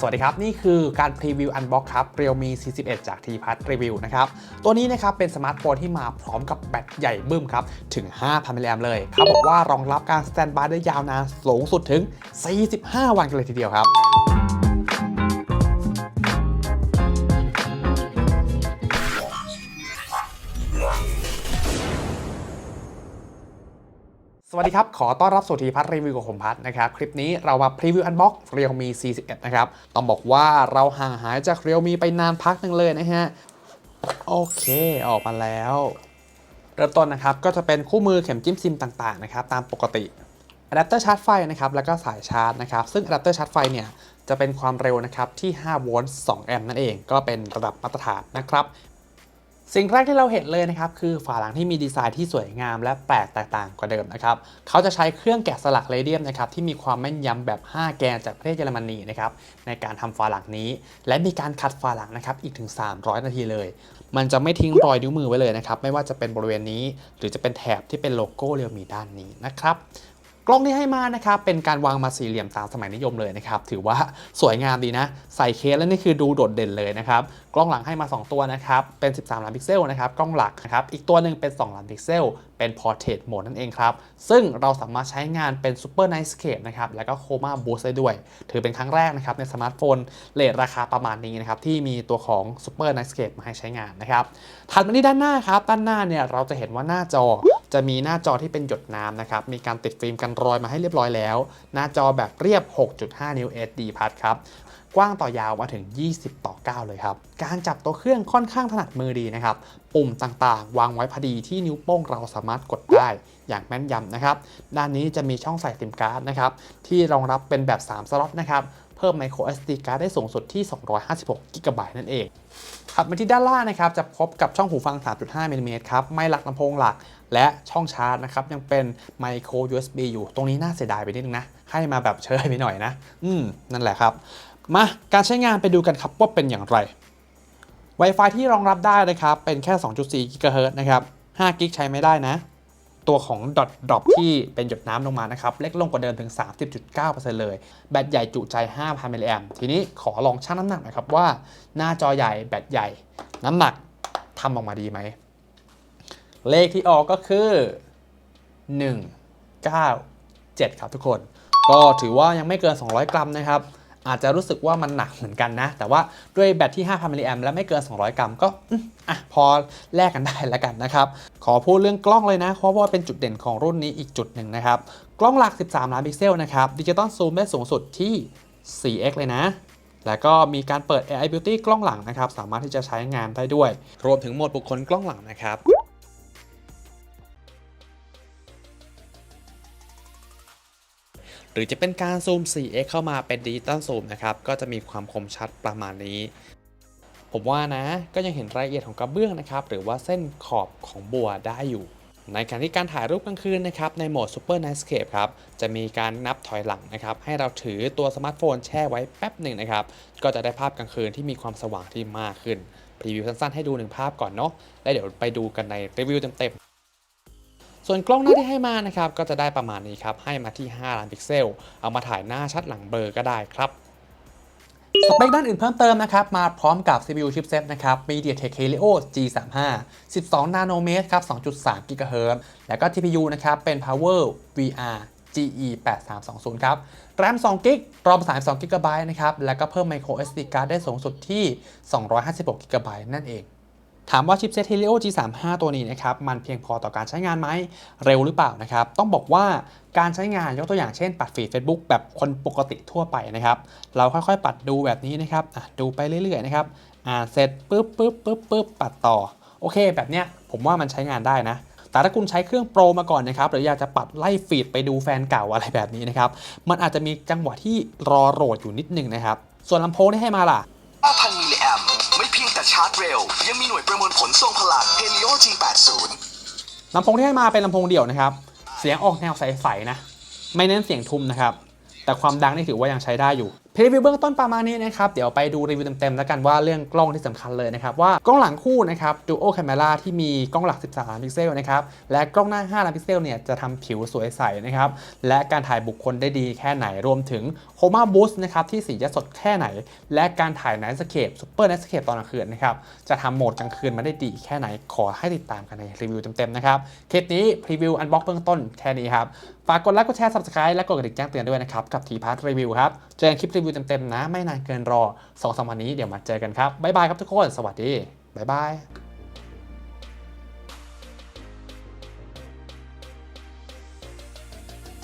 สวัสดีครับ นี่คือการพรีวิวอันบ็อกครับ Realme C11 จากทีพัทรีวิวนะครับ ตัวนี้นะครับเป็นสมาร์ทโฟนที่มาพร้อมกับแบตใหญ่บึ้มครับ ถึง 5,000มิลลิแอมเลยเขาบอกว่ารองรับการสแตนบายได้ยาวนานสูงสุดถึง 45 วันกันเลยทีเดียวครับ วัสดีครับ ขอต้อนรับสู่ทีพัทรีวิวกับผมพัทนะครับ คลิปนี้เรามาพรีวิวอันบ็อก Realme C11 นะครับ ต้องบอกว่าเราห่างหายจาก Realme ไปนานพักหนึ่งเลยนะฮะ โอเค ออกมาแล้ว เริ่มต้นนะครับ ก็จะเป็นคู่มือเข็มจิ้มซิมต่างๆนะครับ ตามปกติอะแดปเตอร์ชาร์จไฟนะครับ แล้วก็สายชาร์จนะครับ ซึ่งอะแดปเตอร์ชาร์จไฟเนี่ยจะเป็นความเร็วนะครับที่ 5 โวลต์ 2 แอมป์นั่นเอง ก็เป็นระดับมาตรฐานนะครับ สิ่งแรกที่เราเห็นเลยนะครับคือฝาหลังที่มีดีไซน์ที่สวยงามและแปลกแตกต่างกว่าเดิมนะครับเขาจะใช้เครื่องแกะสลักเรเดียมนะครับที่มีความแม่นยำแบบ 5 แกนจากประเทศเยอรมนีนะครับในการทำฝาหลังนี้ และมีการขัดฝาหลังนะครับอีกถึง 300 นาทีเลย มันจะไม่ทิ้งรอยนิ้วมือไว้เลยนะครับไม่ว่าจะเป็นบริเวณนี้ หรือจะเป็นแถบที่เป็นโลโก้เรียวมีด้านนี้นะครับ กล้องที่ให้มานะครับเป็นการวางมาสี่เหลี่ยมตามสมัยนิยมเลยนะครับถือว่าสวยงามดีนะ ใส่เคสแล้วนี่คือดูโดดเด่นเลยนะครับกล้องหลังให้มา 2 ตัวนะครับเป็น 13 ล้านพิกเซลนะครับกล้องหลักนะครับอีกตัวหนึ่งเป็น 2 ล้านพิกเซล เป็น Portrait Mode นั่นเองครับซึ่งเราสามารถใช้งานเป็น Super Night Scape นะครับแล้วก็ Chroma Boost ได้ด้วย ถือเป็นครั้งแรกนะครับในสมาร์ทโฟนเลทราคาประมาณนี้นะครับที่มีตัวของ Super Night Scape มาให้ใช้งานนะครับถัดมาที่ด้านหน้าครับด้านหน้าเนี่ยเราจะเห็นว่าหน้าจอ จะมีหน้าจอที่เป็นหยดน้ำนะครับ มีการติดฟิล์มกันรอยมาให้เรียบร้อยแล้ว หน้าจอแบบเรียบ 6.5 นิ้ว SD พัดครับ กว้างต่อยาวมาถึง 20 ต่อ 9 เลยครับ การจับตัวเครื่องค่อนข้างถนัดมือดีนะครับ ปุ่มต่างๆ วางไว้พอดีที่นิ้วโป้งเราสามารถกดได้อย่างแม่นยำนะครับ ด้านนี้จะมีช่องใส่ซิมการ์ดนะครับ ที่รองรับเป็นแบบ 3 สล็อตนะครับ เพิ่ม micro SD card ได้สูงสุดที่ 256 g b นั่นเองถัดมาที่ด้านล่างนะครับจะพบกับช่องหูฟัง 3.5มิลลิเมตรครับไม่หลักลำโพงหลักและช่องชาร์จนะครับยังเป็น micro USB อยู่ ตรงนี้น่าเสียดายไปนิดนึงนะ ให้มาแบบเชยไปหน่อยนะ อืม นั่นแหละครับ มาการใช้งานไปดูกันครับว่าเป็นอย่างไร Wi-Fi ที่รองรับได้นะครับ เป็นแค่ 2.4 GHz นะครับ5 g ใช้ไม่ได้นะ ตัวของ dot drop ที่เป็นหยดน้ำลงมานะครับ เล็กลงกว่าเดิมถึง 30.9%เลย แบตใหญ่จุใจ 5,000มิลลิแอมทีนี้ขอลองชั่งน้ำหนักหนะครับว่าหน้าจอใหญ่แบตใหญ่ น้ำหนักทำออกมาดีไหม เลขที่ออกก็คือ 197 ครับทุกคน ก็ถือว่ายังไม่เกิน 200 กรัมนะครับ อาจจะรู้สึกว่ามันหนักเหมือนกันนะ แต่ว่าด้วยแบตที่ 5,000มิลลิแอมและไม่เกิน 200 กรัม ก็อะพอแลกกันได้แล้วกันนะครับ ขอพูดเรื่องกล้องเลยนะ เพราะว่าเป็นจุดเด่นของรุ่นนี้อีกจุดหนึ่งนะครับ กล้องหลัก 13 ล้านพิกเซลนะครับดิจิตอลซูมได้สูงสุดที่ 4x เลยนะแล้วก็มีการเปิด AI Beauty กล้องหลังนะครับ สามารถที่จะใช้งานได้ด้วย รวมถึงโหมดบุคคลกล้องหลังนะครับ หรือจะเป็นการซูม 4x เข้ามาเป็นดิจิตอลซูมนะครับ ก็จะมีความคมชัดประมาณนี้ ผมว่านะ ก็ยังเห็นรายละเอียดของกระเบื้องนะครับ หรือว่าเส้นขอบของบัวได้อยู่ ในขณะที่การถ่ายรูปกลางคืนนะครับ ในโหมด Super Night Scape ครับ จะมีการนับถอยหลังนะครับ ให้เราถือตัวสมาร์ทโฟนแช่ไว้แป๊บหนึ่งนะครับ ก็จะได้ภาพกลางคืนที่มีความสว่างที่มากขึ้น พรีวิวสั้นๆให้ดูหนึ่งภาพก่อนเนาะ แล้วเดี๋ยวไปดูกันในรีวิวเต็มๆ ส่วนกล้องหน้าที่ให้มานะครับก็จะได้ประมาณนี้ครับให้มาที่ 5 ล้านพิกเซล เอามาถ่ายหน้าชัดหลังเบลอก็ได้ครับสเปคด้านอื่นเพิ่มเติมนะครับ มาพร้อมกับ CPU chipset นะครับ MediaTek Helio G35 12 นาโนเมตรครับ 2.3 GHz แล้วก็ TPU นะครับ เป็น Power VR GE 8320 ครับ RAM 2 g b รอม32 GB นะครับ แล้วก็เพิ่ม micro SD card ได้สูงสุดที่ 256 GB นั่นเอง ถามว่าชิปเซต Helio G35 ตัวนี้นะครับมันเพียงพอต่อการใช้งานไหมเร็วหรือเปล่านะครับต้องบอกว่าการใช้งานยกตัวอย่างเช่นปัดฟีด Facebook แบบคนปกติทั่วไปนะครับเราค่อยๆ ปัดดูแบบนี้นะครับอะดูไปเรื่อยๆนะครับอ่าเสร็จปุ๊บปุ๊บปุ๊บปุ๊บปัดต่อโอเค แบบเนี้ยผมว่ามันใช้งานได้นะแต่ถ้าคุณใช้เครื่องโปรมาก่อนนะครับหรืออยากจะปัดไล่ฟีดไปดูแฟนเก่าอะไรแบบนี้นะครับมันอาจจะมีจังหวะที่รอโหลดอยู่นิดนึงนะครับส่วนลำโพงที่ให้มาล่ะ แต่ชาร์จเร็ว ยังมีหน่วยประมวลผลทรงพลัง Helio G80 ลำโพงที่ให้มาเป็นลำโพงเดี่ยวนะครับ เสียงออกแนวใสๆนะ ไม่เน้นเสียงทุ้มนะครับ แต่ความดังนี่ถือว่ายังใช้ได้อยู่ รีวิวเบื้องต้นประมาณนี้นะครับเดี๋ยวไปดูรีวิวเต็มๆแล้วกันว่าเรื่องกล้องที่สำคัญเลยนะครับว่ากล้องหลังคู่นะครับ Duo Camera ที่มีกล้องหลัก 13 ล้านพิกเซลนะครับและกล้องหน้า 5 ล้านพิกเซลเนี่ยจะทำผิวสวยใสนะครับและการถ่ายบุคคลได้ดีแค่ไหนรวมถึง Chroma Boost นะครับที่สีจะสดแค่ไหน และการถ่าย Night Scape Super Night Scape ตอนกลางคืนนะครับจะทำโหมดกลางคืนมาได้ดีแค่ไหนขอให้ติดตามกันในรีวิวเต็มๆนะครับคลิปนี้พรีวิวอันบ็อกเบื้องต้นแค่นี้ครับฝากกดไลค์กดแชร์ subscribe และกดกระดิ่งแจ้งเตือนด้วยนะครับกับทีพาร์ทรีวิวครับเจอกันคลิปรีวิวเต็มๆนะ ไม่นานเกินรอ2อสวันนี้เดี๋ยวมาเจอกันครับบ๊ายบายครับทุกคน สวัสดีบ๊ายบาย